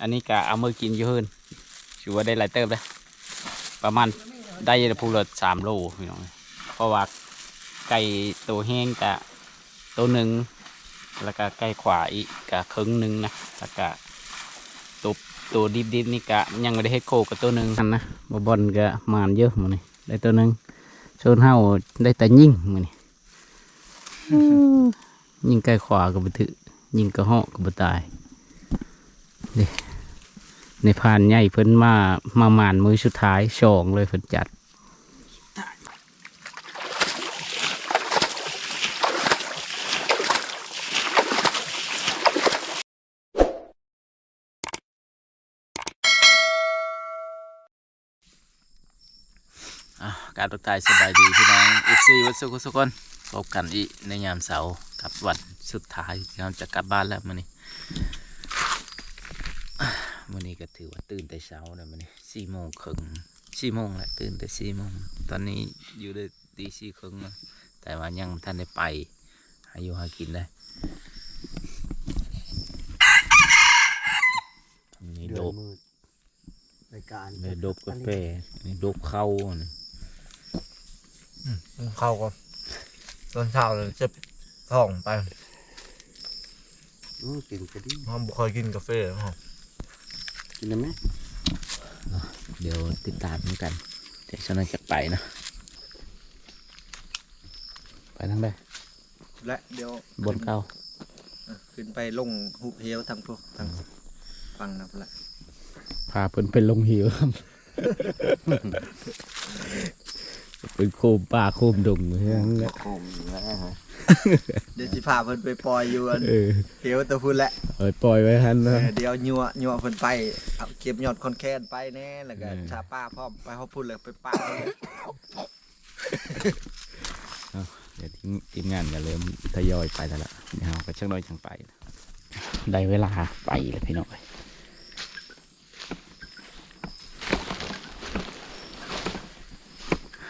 อันนี้ก็เอามือกินอยู่เฮินถือว่าได้หลายเติบเลยประมาณได้พูละสามโลพี่น้องเพราะว่าไก่ตัวแห้งกะตัวหนึ่งแล้วก็ไก่ขวาอีกกะครึ่งหนึ่งนะแล้วก็ตัวตัวดิบๆนี่กะยังไม่ได้ให้โคกับตัวหนึ่งนะบอบอลก็มานเยอะมันนี่ได้ตัวหนึ่งโซนเฮาได้แต่ยิ่งมันนี่ยิงไกลขวาก็บ่ถือยิงกระเหาะก็บ่ตายนี่ ในพานใหญ่เพิ่นมา มามานมือสุดท้ายสองเลยเพิ่นจัดการตักทายสบายดีพี่น้องเอฟซีวัดสุขสุขคนพบกันอีในยามเสาร์กับวันสุดท้ายที่เราจะกลับบ้านแล้วมื้อนี้อ่ มื้อนี้ก็ถือว่าตื่นแต่เช้าเลยมื้อนี้สี่โมงครึ่งสี่โมงแหละตื่นแต่สี่โมงตอนนี้อยู่ได้ตีสี่ครึ่งแล้วแต่ว่ายังบ่ท่านได้ไปหาอยู่หากินได้นี่เดืโดอนบมืดรายการนี่โดบกาแฟนี่โดบเข้านี่เข้าก็ตอนเช้าเลยจะท้องไปโอ้กินก็ดีผมบ่เคยกินกาแฟครับ กินได้ไหมเดี๋ยวติดตามกัน เดี๋ยวฉันจะไปนะ ไปทั้งใดและเดี๋ยวบนเก้าขึ้นไปลงหุบเฮียวทางพวกทางฟังนะพุ่นละพาเพิ่นไปลงหิวครับ เป็นโคมป่าโคมดงเฮ้ยนั่นแหละโคมอยู่แล้วฮะเดี๋ยวสิพาเพิ่นไปปล่อยอยู่อันเออเฮียวแตะพุ่นแหละเอาปล่อยไว้ทันเอนะอเดี๋ยวยัวยัวเพิ่นไปเอาเก็บยอดคอนแคนไปแน่แล้วก็เออ ชาป้าพร้อมไปเฮาพุ่นเลยไปป้าเลยเดี๋ยวทีมทีมงานอย่าเริ่มทยอยไปแล้วล่ะเดี๋ยวเราก็ช่างน้อยช่างไปนะได้เวลาไปแล้วพี่น้อง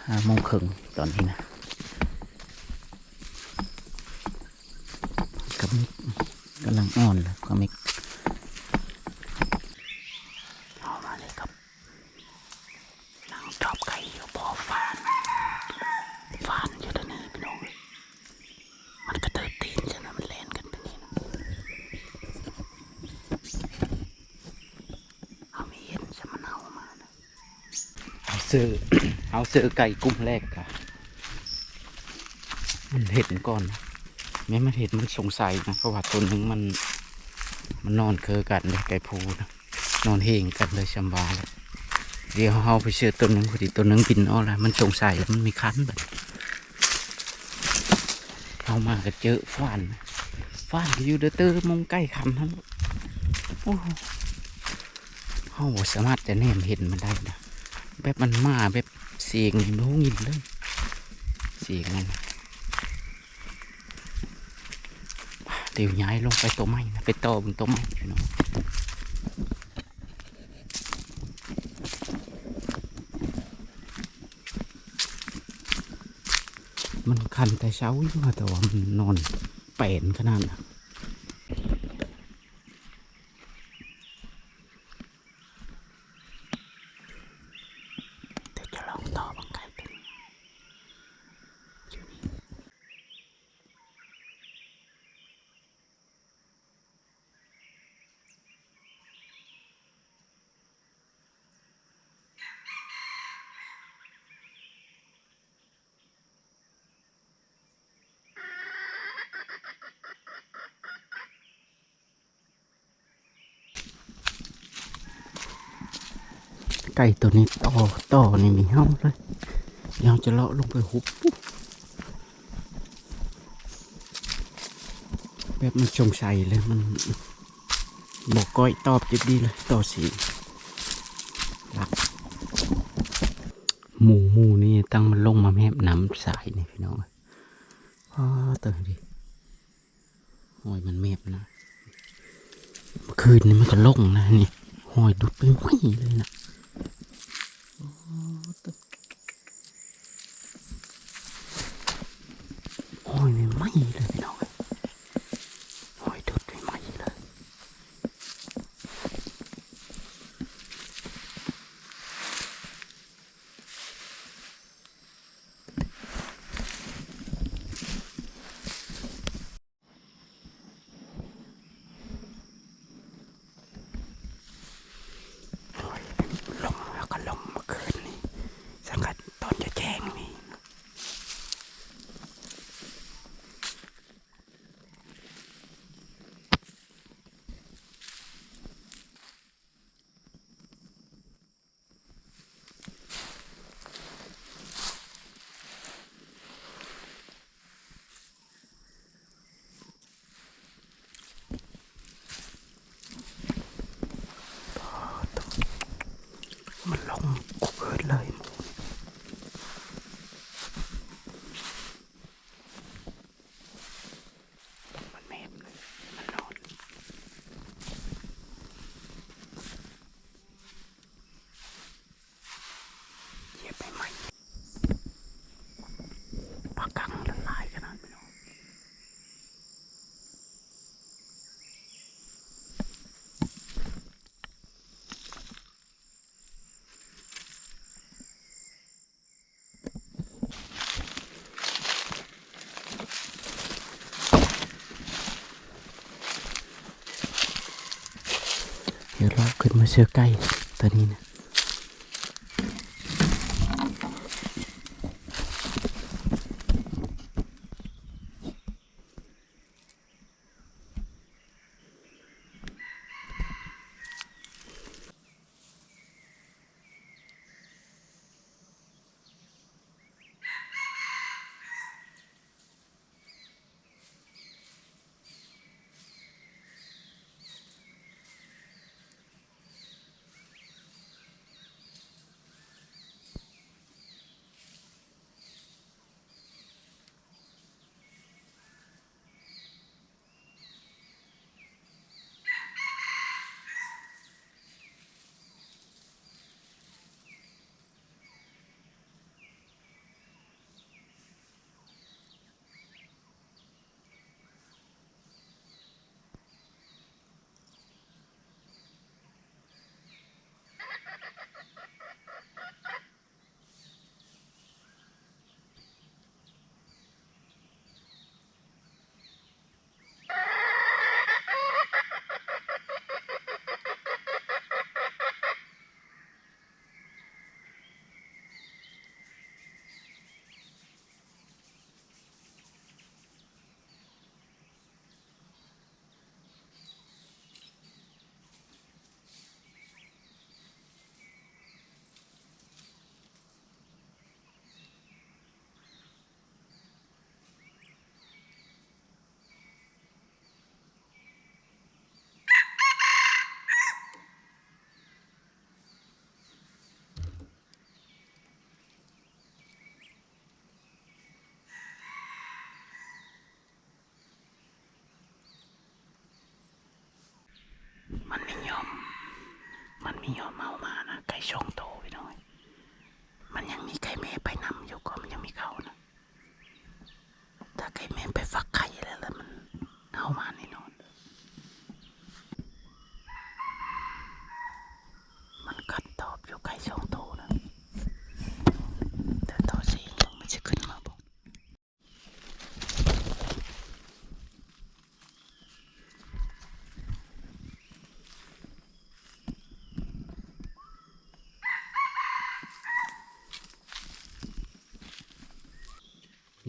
ห้าโมงครึ่งตอนนี้นะกำมิกำลังอ่อนแล้วก็ไม่กเอามาเลยครับนั่งจอบไก่อยู่พอฟานฟานอยู่ตรงนี้พี่น้องมันก็เติบตีนใช่ไหมมันเล่นกันเป็นนี่นะเอามีเห็นจะมันเอามานะเอาซื้อ เอาซื้อไก่กุ้มแรกค่ะมันเห็นก่อนนะแม้มันเห็นมันสงสัยนะเพราะว่าตัวหนึงมัน มันนอนเคอกันเลยไก่พูนะนอนเฮงกันเลยชำบาเลยเดี๋ยวเอาไปเชื่อตัวหนึงพอดีตัวหนึงบินเอ้อละมันสงสัยแล้วมันมีคันแบบเอามาก็เจอฟ้านฟ้านอยู่เด้อเตอมงใกล้คันนั้นโอ้โหเขาสามารถจะแนมเห็นมันได้นะ แบบมันมาแบบเสียงนี่โน้งินเลยเสียงมันเดี๋ยวย้ายลงไปตัวไม้นะไปต่อบนตัวไม้พี่น้องมันคันแต่เช้าอยู่แต่ว่ามันนอนแป่นขนาดนะเดี๋ยวจะลองต่อบังไก่ตัวนี้อยู่นี่ ไก่ตัวนี้ต่อต่อนี่มีห้องเลยเดี๋ยวจะเลาะลงไปหุบปุ๊บแบบมันชงใสเลยมันบอกก้อยตอบจะดีเลยต่อสีรักหมูหมูนี่ตั้งมันลงมาแมบน้ำสายนี่พี่น้องอ๋อตัวดิโอ้ยมันแมบนะคืนนี้มันก็ลงนะนี่หอยดุดไปไหวเลยนะ โอ้ยไม่ไหมเลยพี่น้องโอ้ยดุดไม่ไหมเลย มันลงกูเกิดเลยมันเมมเลยมันนอนเหยียบไปไหมปากกังละลายขนาดไม่รู้ เดี๋ยวเรา ขึ้นมาเชื่อใกล้ตอนนี้นะ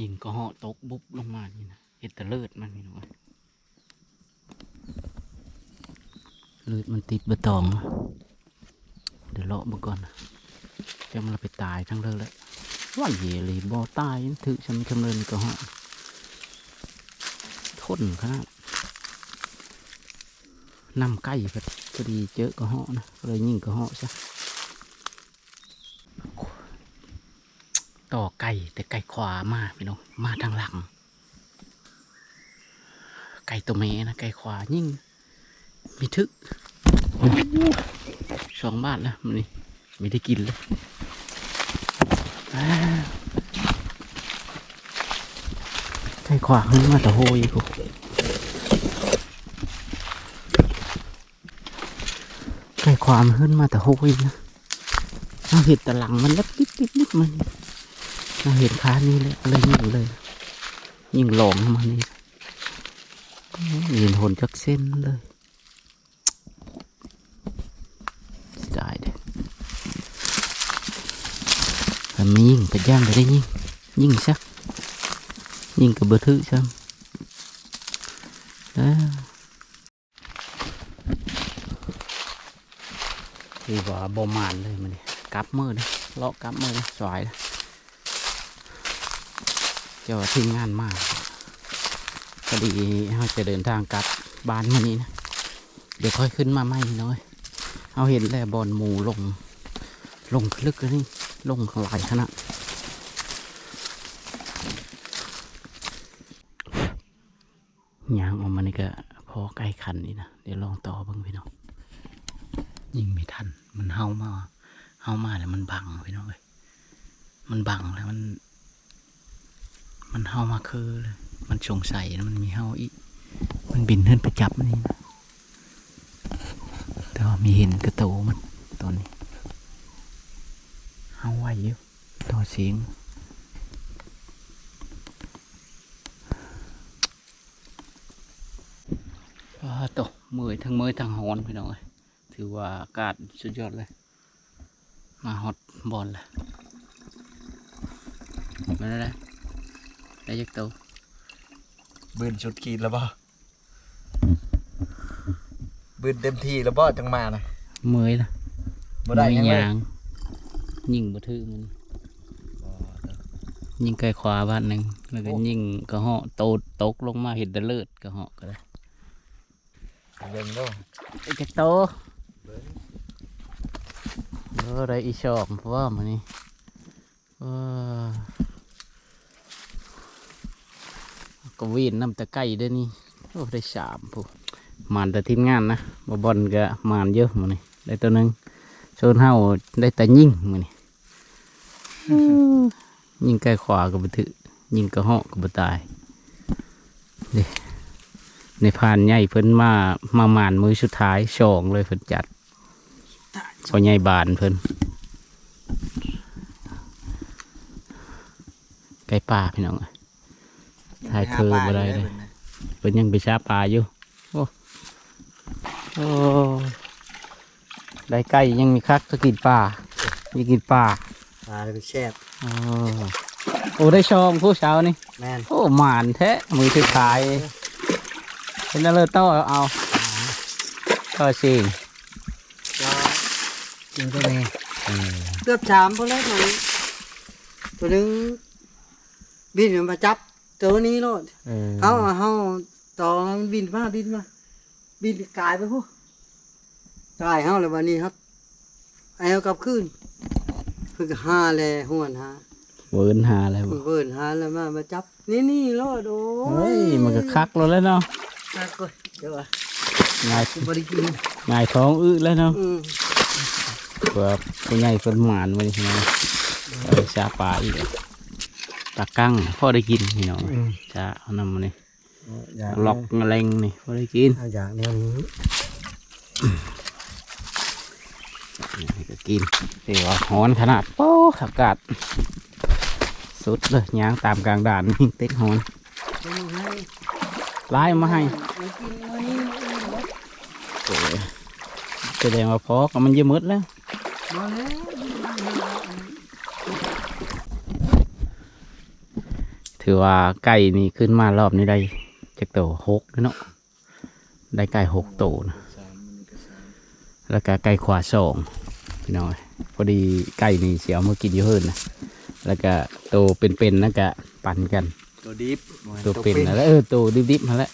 ยิงก็เหาะตกบุบลงมานี่นะเห็ดต่เลือดมันนี่นะเว้ยเลือดมันติดเบตอง เดี๋ยวเลาะมาก่อนนะจะมันไปตายทั้งเลือดแล้วว่าเหยเลยบ่ตายถือชำชำเลินก็เหาะทนขนาดนำใกล้ก็พอดีเจอก็เหาะนะเลยยิงก็เหาะซะ ต่อไก่แต่ไก่ขวามาพี่น้องมาทางหลัง ไก่ตัวเมนะไก่ขวายิ่งมีทึกสองบาทแล้วมันนี่ไม่ได้กินเลยไก่ขวาขึ้นมาแต่โหยกูไก่ขวามันขึ้นมาแต่โหยนะเอาเห็ดแต่หลังมันเล็บนิดนิดนิดมัน เราเห็นค้านี้เลยเลยยิงเลย ยิงหลงมานี่เห็นหนจากเส้นเลยเสียดายเด้ถ้าไม่ยิงก็ย่างไปได้ยิงยิงซัก ยิงกับเบอร์ทึซ้ำแล้วคือว่าบมานเลยมันนี่กับมือเลยเลาะกับมือเลยสวยเลย เจ้าทีมงานมากพอดีเราจะเดินทางกลับบ้านมานี้นะ เดี๋ยวค่อยขึ้นมาใหม่น้อยเอาเห็นแล้วบอลหมูลง ลงลึกเลยนี่ลงหลายขนาดยางออกมานี่ก็พอใกล้คันนี่นะ เดี๋ยวลองต่อเบิ่งพี่น้องยิงไม่ทัน มันเฮามาเฮามาแล้วมันบังพี่น้องเอ้ยมันบังแล้วมัน มันเฮามาคือเลย มันสงสัยนะมันมีเฮาอีก มันบินขึ้นไปจับมันนี่นะแต่ว่ามีเห็นกระโตมันตอนนี้เฮาไหวอยู่ต่อเสียงตกมือทั้งมือทั้งหอนพี่น้องเอ้ยถือว่าอากาศสุดยอดเลย มาฮอตบอลเลยมาได้ได้ ได้ยักโตบืนชุดขีดแล้วบ่บืนเต็มที่แล้วบ่จังมานะเมื่อยนะบ่ได้ยังเมื่เลอยยยางยิงบ่ถือมันยิงไกลขวาบ้านหนึ่งแล้วก็ยิงกระเหาะโตดตกลงมาเห็นแตะเลิดกระเหาะก็ได้เบิ่งเด้อไอ้จักโตเออได้อีชอบเพราะว่ามันนี่เออ ก็วีนน้ำตะไก่เด้อนี่โอ้ได้สามผู้มานแต่ทีมงานนะบ่บอลก็มานเยอะมันนี่ได้ตัวหนึงโซนเฮาได้แต่ยิงมันนี่ยิงใกล้ขวาก็บ่ถือยิงกระเหาะก็บ่ตายนี่ในพานใหญ่เพิ่นมามาหมานมือสุดท้ายสองเลยเพิ่นจัดพอใหญ่บานเพิ่นไก่ป่าพี่น้องเอ้ย ถ่ายคือบ่ได้เลยเพิ่นยังไปชาปลาอยู่ โอ้โอ้ได้ไก่ยังมีคักก็กินปลายังกินปลาปลาเป็นแซ่บโอ้โอ้ได้ชมผู้เช้านี่ แม่นโอ้หมานแท้มือถือขายเห็นแล้วเลยต้องเอาเอาก็สิงว่าจริงตัวนี้เกือบสามพอแล้วตัวนี้ตัวหนึงบินมาจับ ตัวนี้โลดเออเอาเอาเอาต่อมันบินมาบินมาบินกลายไปพวกกลายเฮาเลยวันนี้ครับไอ้เอากลับคืนเพิ่งห้าแลหวนหาเวิร์นหาอะไรเพิ่บ่งเบิ่นหาแล้วมามาจับ นี่นี่โลดโอ้เฮ้ยมันก็คักแล้วแหล้วเนาะจักเลยเดี๋ยวว่าง่ายบริกินง่ายท้องอึแล้วเนาะอืมเผื่อผู้ใหญ่เพิ่นหมานมาดิพี่น้องเอาไปชาปลาอีกป ลากั้งพ่อได้กินพี่น้องจะเอานำมานี่อยากล็อกแมลงนี่พ่อได้กินเอาอยากแนวนี้นี่ก็กินเดี๋ยวฮ้อนขนาดโอ้อากาศสุดเลยย่างตามกลางด่านนี่เต็กฮ้อนเอามาให้ไล่มาให้มากินวันนี้มื้อนี้บ่โอ้ยแสดงว่าพอก็มันเยอะหมดแล้ว มาแล้ว ถือว่าไก่นี่ขึ้นมารอบนี้ได้จากโตหกแล้วเนาะได้ไก่หกโตนะแล้วก็ไก่ขวาสองพี่น้อยพอดีไก่นี่เสียวมากินเยอะเฮินนะแล้วก็โตเป็นๆนั่นก็ปั่นกันตัวดิฟตัวเป็นนะแล้วเออตัวดิบๆมาแล้ว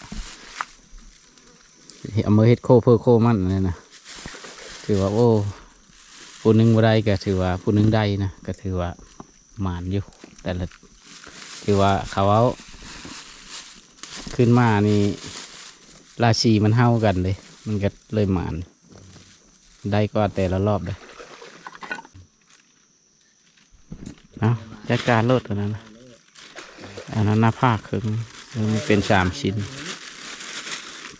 เอามือเฮ็ดโคเพื่อโคมันเลยนะถือว่าโอ้ผู้หนึงบ่ได้ก็ถือว่าผู้หนึงได้นะก็ถือว่าหมานอยู่แต่ละ ถือว่าเขาเอาขึ้นมานี่ราชีมันเท่ากันเลย มันก็เลยหมาน ได้ก็แต่ละรอบเลยเอาจัดการโลดตัวนั้นนะอันนั้นหน้าผ้าครึ่งมันเป็นสามชิ้น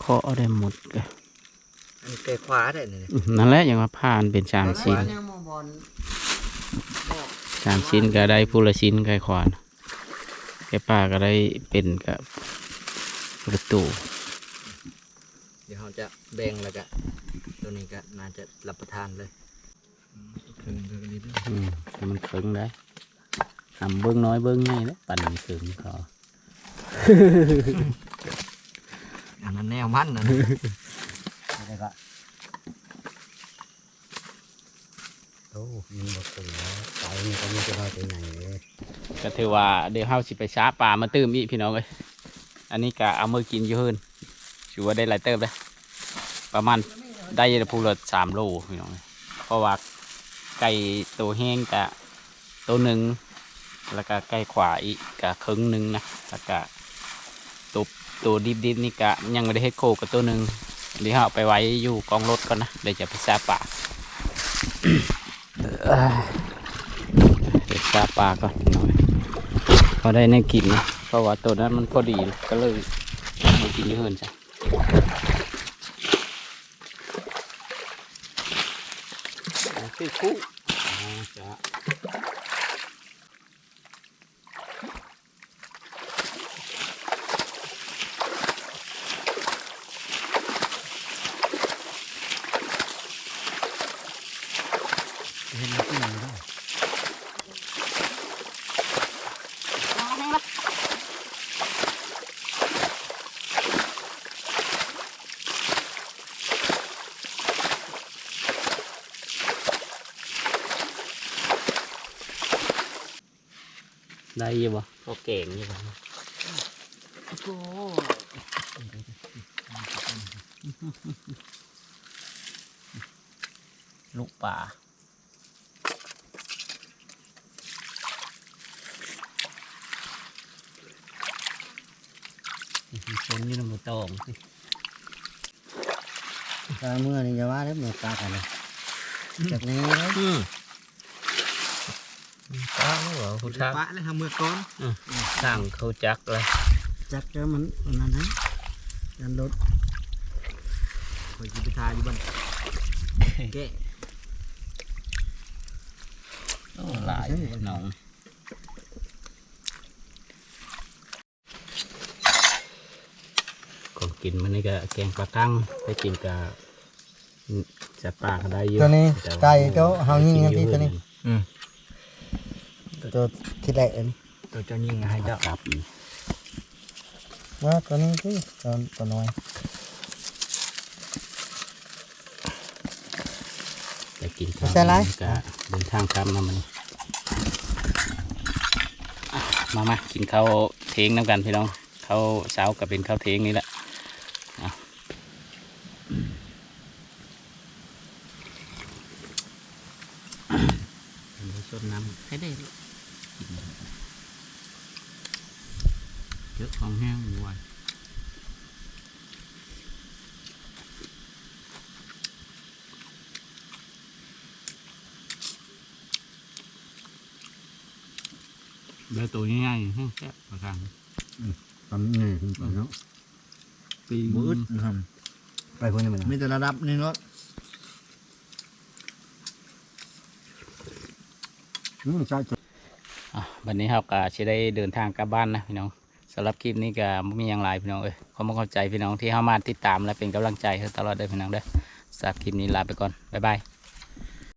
เคาะเอาได้หมดก็อันนี้เตะขวาได้นี่อื้อนั่นแหละอย่างว่าผ้ามันเป็นสามชิ้นเนี่ยมองบอลสามชิ้นก็ได้ผู้ละชิ้นไก่ขวาน ไก่ป้าก็ได้เป็นกับประตูเดี๋ยวเราจะแบ่งแล้วก็ตัวนี้ก็น่าจะรับประทานเลยถึงถึงนี้ด้วยอืมให้มันครึ่งได้ทำเบิ้งน้อยเบิ้งง่ายแล้วปั่นครึ่งเขาอันนั้นแนวมันนะ แล้วก็โอ้มีบทถึงแล้วไก่นี่ก็ไม่จะเอาไปไหนเลยก็ถือว่าเดี๋ยวเฮาสิไปช้าปลามาตื้มอีกพี่น้องเลยอันนี้ก็เอามือกินอยู่เฮินถือว่าได้หลายเติมเลยประมาณได้ผู้ละสามโลพี่น้องเอ้ยเพราะว่าไก่ตัวแห้งกะตัวหนึ่งแล้วก็ไก่ขวาอีกกะครึ่งหนึ่งนะแล้วก็ตัวตัวดิบๆนี่กะยังไม่ได้เฮ็ดโคกับตัวหนึ่งเดี๋ยวเอาไปไว้อยู่กองรถก่อนนะเดี๋ยวจะไปซาป่า เอ้ยเดี๋ยวซาป่าก่อนหน่อยพอได้ในกินนะเพราะว่าตัวนั้นมันพอดีก็เลยมากินเยอะเหินจ้ะคือคู่จะ เห็นมันขึ้นมาได้ ได้อยี่บ่ก็เก่งอยี่บ่โอ้ลูกป่าชนนี่น้ำมันตองสิตาเมื่อนี่อย่าว่าแล้วเมื่อตากันเลยจากนี้แล้ว อืมตาเหรอผู้ทักปะเลยทำมือก้อนสั่งเขาจักเลยจักเจอมันอันนั้นนะยันรถคอยกินไปทายอยู่บ้านแกะโอ้หลายน้องของกินมันนี่ก็แกงปลากั้งไปกินกับจะปลาก็ได้อยู่ตัวนี้แต่ว่าไก่เจ้าเฮายิงกันที่ตัวนี้ อืม ตัวที่แรกอันนี้ตัวเจ้ายิงให้เจ้าครับว่าตัวนี้ที่ตัวตัวน้อยไปกินข้าวใช่ไรก็เดินทางกลับนะมันอะมามากินข้าวเทงน้ำกันพี่น้องข้าวเช้ากับเป็นข้าวเทงนี่แหละเอาเป็นรสชดน้ำให้ได้ลูกกินเยอะของแห้งหวาน เบอร์ตัวง่ายๆแห้งแซ่บประการทำนี่เนาะปีมืดนะครับไปคนนี้มันมีแต่ระดับนี่เนาะอืมใช่อะวันนี้เราก็จะได้เดินทางกลับบ้านนะพี่น้องสำหรับคลิปนี้ก็ไม่มีอย่างไรพี่น้องเอ้ยขอมาเข้าใจพี่น้องที่เข้ามาติดตามและเป็นกำลังใจให้ตลอดเด้อพี่น้องเด้อสำหรับคลิปนี้ลาไปก่อนบ๊ายบาย